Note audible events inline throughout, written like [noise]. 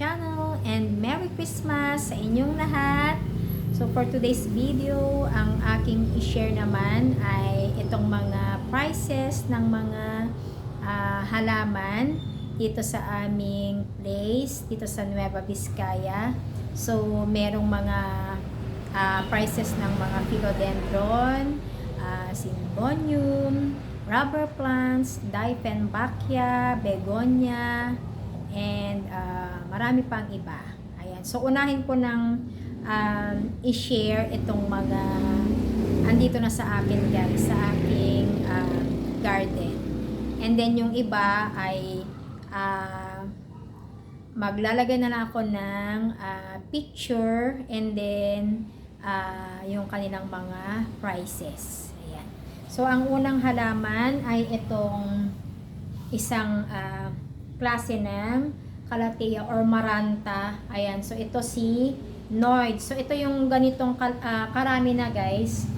channel and Merry Christmas sa inyong lahat. So for today's video, ang aking i-share naman ay itong mga prices ng mga ah, halaman dito sa aming place, dito sa Nueva Vizcaya. So merong mga ah, prices ng mga philodendron, uh, symbonium, rubber plants, Dieffenbachia, begonia, and uh, marami pang iba. Ayan. So, unahin ko ng um, i-share itong mga andito na sa akin guys, sa aking um, garden. And then yung iba ay uh, maglalagay na lang ako ng uh, picture and then uh, yung kanilang mga prices. Ayan. So, ang unang halaman ay itong isang ah, klase ng Calathea or Maranta. Ayan. So, ito si Noid. So, ito yung ganitong ah, karami na guys.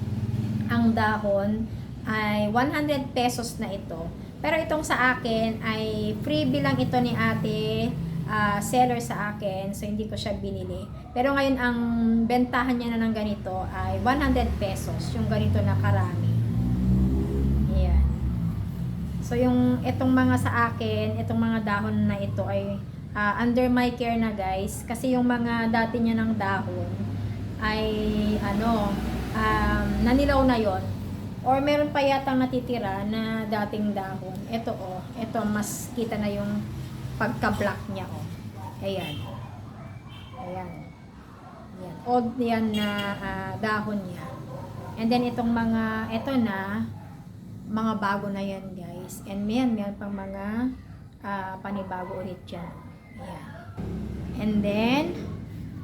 Ang dahon ay 100 pesos na ito. Pero itong sa akin ay freebie lang ito ni ate ah, seller sa akin. So, hindi ko siya binili. Pero ngayon, ang bentahan niya na ng ganito ay 100 pesos. Yung ganito na karami. Ayan. So, yung itong mga sa akin, itong mga dahon na ito ay ah, under my care na guys. Kasi yung mga dati niya ng dahon ay ano, um, nanilaw na yon Or meron pa yata natitira na dating dahon. Ito oh, ito mas kita na yung pagka-black niya oh. Ayan. Ayan. Ayan. Odd yan na ah, dahon niya. And then itong mga, ito na, mga bago na yan guys. And mayan, meron pang mga ah, panibago ulit dyan. Ayan. And then,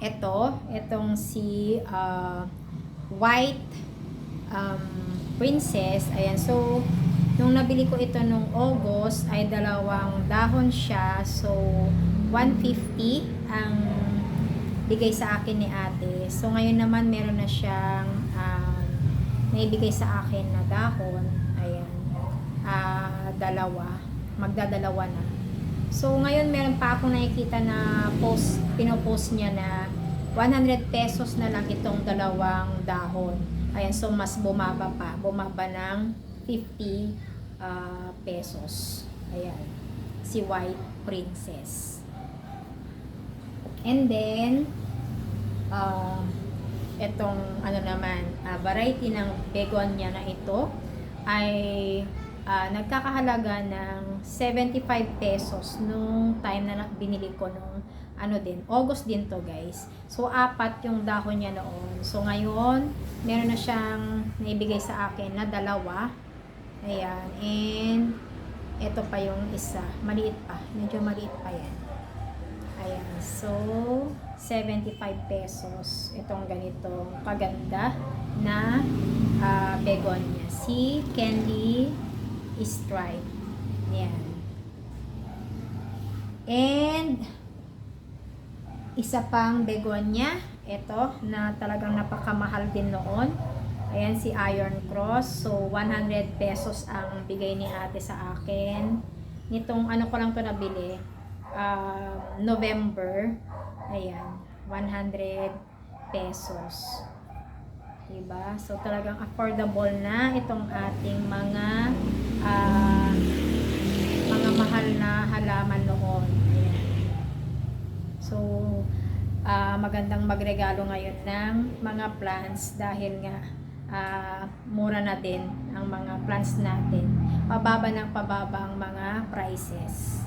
ito, itong si ah, white um, princess. Ayan, so, nung nabili ko ito nung August, ay dalawang dahon siya. So, 150 ang bigay sa akin ni ate. So, ngayon naman meron na siyang um, naibigay sa akin na dahon. Ayan. Ah, dalawa. Magdadalawa na. So, ngayon meron pa akong nakikita na post, pinopost niya na 100 pesos na lang itong dalawang dahon. Ayan, so mas bumaba pa. Bumaba ng 50 ah, pesos. Ayan. Si White Princess. And then, uh, itong ano naman, ah, variety ng begonia na ito ay ah, nagkakahalaga ng 75 pesos nung time na binili ko nung ano din, August din to guys. So, apat yung dahon niya noon. So, ngayon, meron na siyang naibigay sa akin na dalawa. Ayan. And, ito pa yung isa. Maliit pa. Medyo maliit pa yan. Ayan. So, 75 pesos. Itong ganito kaganda na ah, begonia. Si Candy Stripe. Ayan. And, isa pang begonia. Ito, na talagang napakamahal din noon. Ayan, si Iron Cross. So, 100 pesos ang bigay ni ate sa akin. Nitong ano ko lang to nabili. ah, November. Ayan, 100 pesos. Diba? So, talagang affordable na itong ating mga ah, mga mahal na halaman noon. So, ah, magandang magregalo ngayon ng mga plants dahil nga ah, mura na din ang mga plants natin. Pababa ng pababa ang mga prices.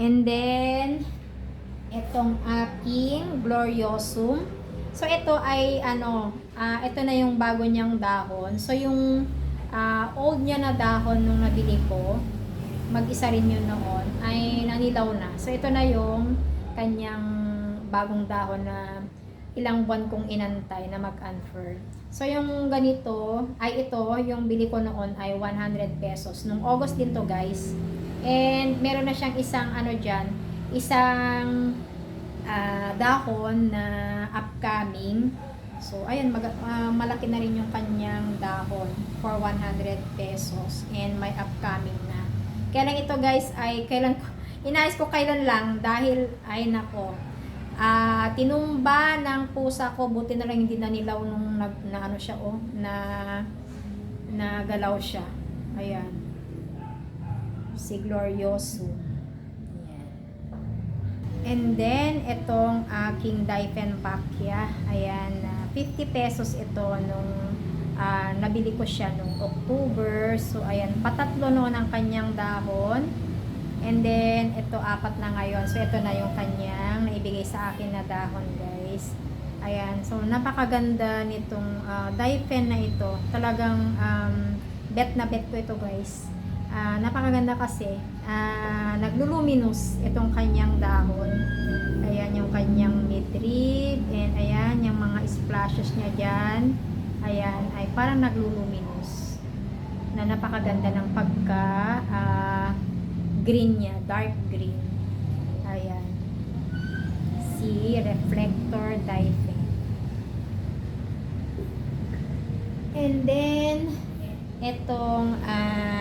And then, itong aking Gloriosum. So, ito ay, ano, ah, ito na yung bago niyang dahon. So, yung ah, old niya na dahon nung nabili ko, mag-isa rin yun noon, ay nanilaw na. So, ito na yung kanyang bagong dahon na ilang buwan kong inantay na mag-unfurl. So, yung ganito, ay ito, yung bili ko noon ay 100 pesos. Nung August din to guys. And meron na siyang isang ano dyan, isang ah, dahon na upcoming. So, ayun, mag, ah, malaki na rin yung kanyang dahon for 100 pesos. And may upcoming na. Kaya lang ito guys ay, kailan [laughs] Inayos ko kailan lang dahil, ay nako, ah tinumba ng pusa ko, buti na lang hindi na nilaw nung nag, na ano siya oh, na nagalaw siya. Ayan. Si Glorioso. And then, itong aking Diefenbachia. Ayan, na 50 pesos ito nung ah, nabili ko siya nung October. So, ayan, patatlo noon ang kanyang dahon. And then, ito apat na ngayon. So, ito na yung kanyang naibigay sa akin na dahon, guys. Ayan. So, napakaganda nitong uh, Daifen na ito. Talagang um, bet na bet ko ito, guys. Ah, napakaganda kasi. Ah, nagluluminous itong kanyang dahon. Ayan, yung kanyang midrib. And ayan, yung mga splashes niya dyan. Ayan, ay parang nagluluminous. Na napakaganda ng pagka... ah, green niya, dark green. Ayan. Si Reflector Diaphragm. And then, itong ah,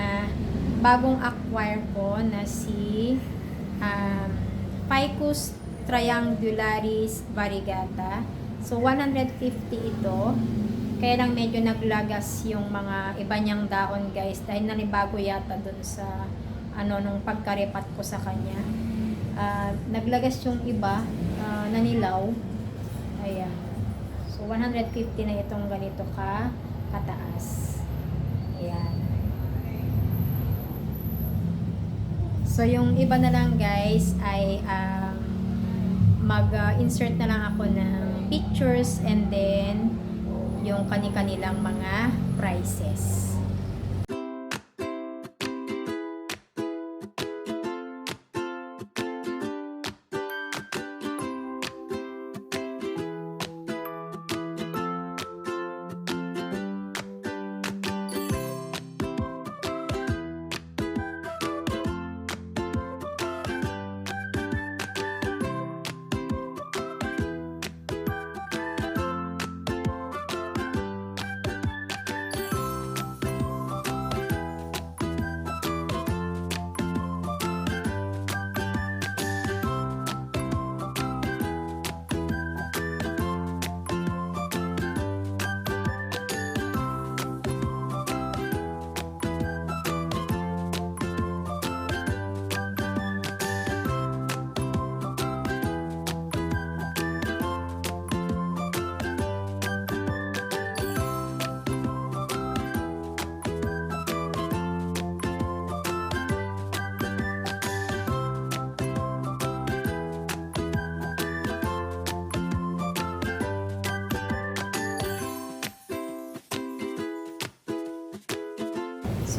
bagong acquire ko na si um, Ficus triangularis variegata. So, 150 ito. Kaya lang medyo naglagas yung mga iba niyang daon guys dahil nanibago yata dun sa ano nung pagkaripat ko sa kanya. Ah, naglagas yung iba ah, nanilaw. Ayan. So 150 na itong ganito ka kataas. Ayan. So yung iba na lang guys ay um, mag-insert na lang ako ng pictures and then yung kani-kanilang mga prices.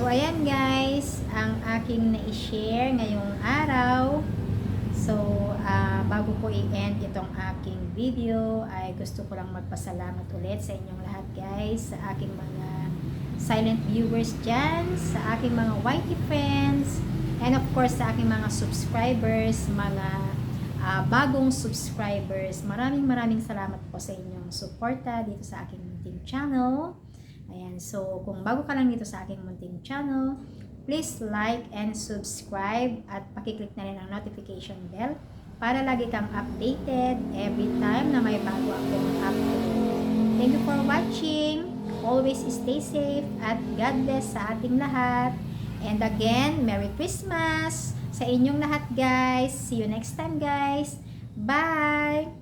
So, ayan guys, ang aking na-share ngayong araw. So, ah, bago ko i-end itong aking video, ay gusto ko lang magpasalamat ulit sa inyong lahat guys, sa aking mga silent viewers dyan, sa aking mga whitey friends, and of course sa aking mga subscribers, mga ah, bagong subscribers. Maraming maraming salamat po sa inyong suporta dito sa aking munting channel. Ayan, so kung bago ka lang dito sa aking munting channel, please like and subscribe at pakiclick na rin ang notification bell para lagi kang updated every time na may bago akong upload. Thank you for watching. Always stay safe at God bless sa ating lahat. And again, Merry Christmas sa inyong lahat guys. See you next time guys. Bye!